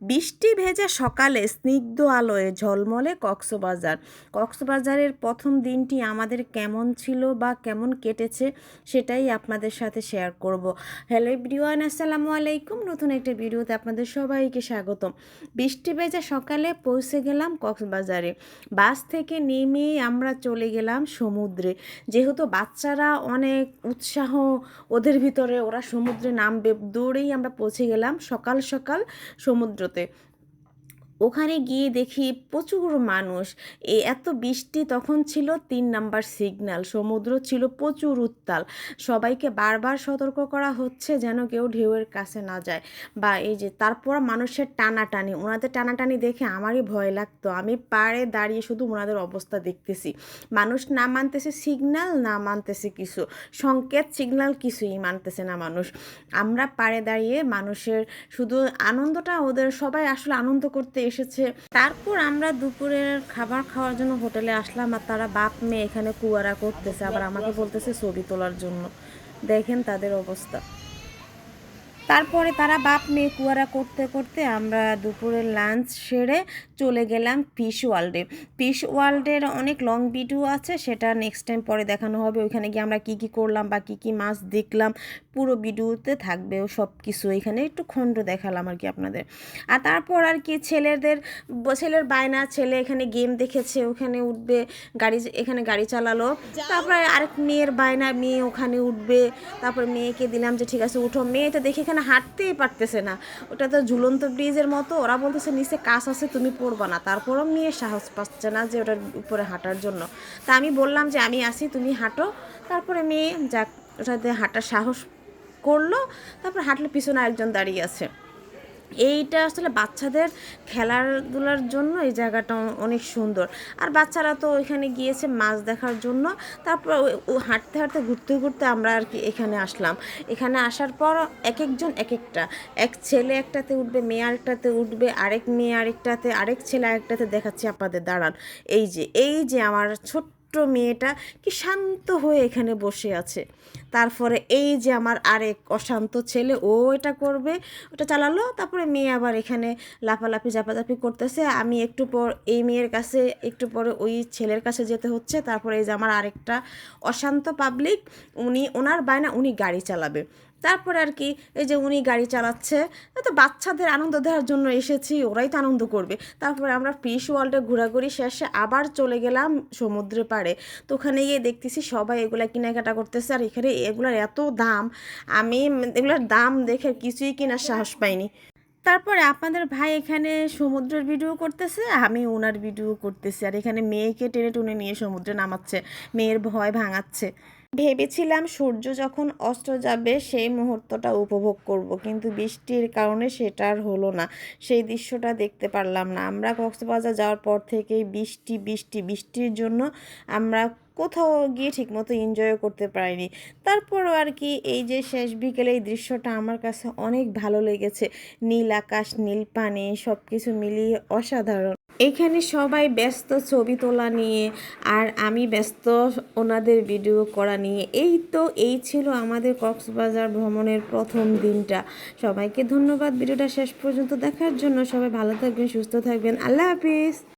বৃষ্টি ভেজা সকালে স্নিগ্ধ আলোয় ঝলমলে কক্সবাজার। কক্সবাজারের প্রথম দিনটি আমাদের কেমন ছিল বা কেমন কেটেছে সেটাই আপনাদের সাথে শেয়ার করব। হ্যালো ব্রিওয়ান আসসালামু আলাইকুম। নতুন একটা ভিডিওতে আপনাদের সবাইকে স্বাগতম। বৃষ্টি ভেজা সকালে পৌঁছে গেলাম কক্সবাজারে। বাস থেকে নেমে আমরা চলে গেলাম সমুদ্রে। যেহেতু বাচ্চারা অনেক উৎসাহ, ওদের ভিতরে ওরা সমুদ্রে নামবে দৌড়েই আমরা পৌঁছে গেলাম সকাল সকাল diciéndote ওখানে গিয়ে দেখি প্রচুর মানুষ। এ এত বৃষ্টি তখন ছিল তিন নাম্বার সিগন্যাল, সমুদ্র ছিল প্রচুর উত্তাল। সবাইকে বারবার সতর্ক করা হচ্ছে যেন কেউ ঢেউয়ের কাছে না যায়। বা এই যে তারপর মানুষের টানাটানি, ওনাদের টানাটানি দেখে আমারই ভয় লাগতো। আমি পাড়ে দাঁড়িয়ে শুধু ওনাদের অবস্থা দেখতেছি। মানুষ না মানতেছে সিগন্যাল, না মানতেছে কিছু। সংকেত সিগন্যাল কিছুই মানতেছে না মানুষ। আমরা পাড়ে দাঁড়িয়ে মানুষের শুধু আনন্দটা ওদের, সবাই আসলে আনন্দ করতে এসেছে। তারপর আমরা দুপুরের খাবার খাওয়ার জন্য হোটেলে আসলাম আর তারা বাপ, মেয়ে এখানে কুয়ারা করতেছে। আবার আমাকে বলতেছে ছবি তোলার জন্য। দেখেন তাদের অবস্থা। তারপরে তারা বাপ মেয়ে কুয়ারা করতে করতে আমরা দুপুরের লাঞ্চ সেরে চলে গেলাম ফিশ ওয়ার্ল্ডে ফিশ ওয়ার্ল্ডের অনেক লং ভিডিও আছে, সেটা নেক্সট টাইম পরে দেখানো হবে। ওইখানে গিয়ে আমরা কী কী করলাম বা কী কী মাছ দেখলাম, পুরো ভিডিওতে থাকবে সব কিছু এখানে একটু খণ্ড দেখালাম আর কি আপনাদের। আর তারপর আর কি ছেলেদের, ছেলের বায়না, ছেলে এখানে গেম দেখেছে, ওখানে উঠবে, গাড়ি, এখানে গাড়ি চালালো। তারপরে আরেক মেয়ের বায়না, মেয়ে ওখানে উঠবে। তারপর মেয়েকে দিলাম যে, ঠিক আছে, উঠো। মেয়েটা দেখে এখানে হাঁটতেই পারতেছে না। ওটা তো ঝুলন্ত ব্রিজের মতো। ওরা বলতেছে, নিচে কাজ আছে, তুমি পড়বা না। তারপরও মেয়ে সাহস পাচ্ছে না যে ওটার উপরে হাঁটার জন্য। তা আমি বললাম যে, আমি আসি তুমি হাঁটো। তারপরে মেয়ে যাক, ওটাতে হাঁটার সাহস করল। তারপর হাঁটলে, পিছনে একজন দাঁড়িয়ে আছে। এইটা আসলে বাচ্চাদের খেলাধুলার জন্য এই জায়গাটা অনেক সুন্দর। আর বাচ্চারা তো ওইখানে গিয়েছে মাছ দেখার জন্য। তারপর হাঁটতে হাঁটতে, ঘুরতে ঘুরতে আমরা আর কি এখানে আসলাম। এখানে আসার পর এক একজন এক একটা এক ছেলে একটাতে উঠবে, মেয়ে আরেকটাতে উঠবে, আরেক মেয়ে আরেকটাতে, আরেক ছেলে আরেকটাতে দেখাচ্ছি আপনাদের, দাঁড়ান। এই যে এই যে আমার ছোট্ট মেয়েটা কি শান্ত হয়ে এখানে বসে আছে। তারপরে এই যে আমার আরেক অশান্ত ছেলে, ও এটা করবে, ওটা চালালো, তারপরে মেয়ে আবার এখানে লাফালাফি জাপাজাপি করতেছে। আমি একটু পর, এই মেয়ের কাছে, একটু পরে ওই ছেলের কাছে যেতে হচ্ছে। তারপরে এই যে আমার আরেকটা অশান্ত পাবলিক উনি, ওনার বায়না, উনি গাড়ি চালাবে। তারপরে আর কি, এই যে উনি গাড়ি চালাচ্ছে তো বাচ্চাদের আনন্দ দেওয়ার জন্য এসেছি, ওরাই তো আনন্দ করবে। তারপরে আমরা ফিশ ওয়ার্ল্ডে ঘোরাঘুরি শেষে আবার চলে গেলাম সমুদ্রে পাড়ে। তো ওখানে গিয়ে দেখতেছি সবাই এগুলা কেনাকাটা করতেছে, আর এখানে এগুলার এত দাম, আমি এগুলোর দাম দেখে কিছুই কেনার সাহস পাইনি। তারপরে আপনাদের ভাই এখানে সমুদ্রের ভিডিও করতেছে, আমি ওনার ভিডিও করতেছি। আর এখানে মেয়েকে টেনে টুনে নিয়ে সমুদ্রে নামাচ্ছে, মেয়ের ভয় ভাঙাচ্ছে। ভেবেছিলাম সূর্য যখন অস্ত যাবে, সেই মুহূর্তটা উপভোগ করব, কিন্তু বৃষ্টির কারণে সেটা আর হলো না। সেই দৃশ্যটা দেখতে পারলাম না। আমরা কক্সবাজার যাওয়ার পর থেকেই বৃষ্টি বৃষ্টি, বৃষ্টির জন্য আমরা কোথাও গিয়ে ঠিকমতো এনজয় করতে পারিনি। তারপরও আর কি এই যে শেষ বিকেলে এই দৃশ্যটা আমার কাছে অনেক ভালো লেগেছে। নীল আকাশ, নীল পানি সব কিছু মিলিয়ে অসাধারণ। এখানে সবাই ব্যস্ত ছবি তোলা নিয়ে আর আমি ব্যস্ত ওনাদের ভিডিও করা নিয়ে। এই তো, এই ছিল আমাদের কক্সবাজার ভ্রমণের প্রথম দিনটা। সবাইকে ধন্যবাদ, ভিডিওটা শেষ পর্যন্ত দেখার জন্য। সবাই ভালো থাকবেন, সুস্থ থাকবেন। আল্লাহ হাফিজ।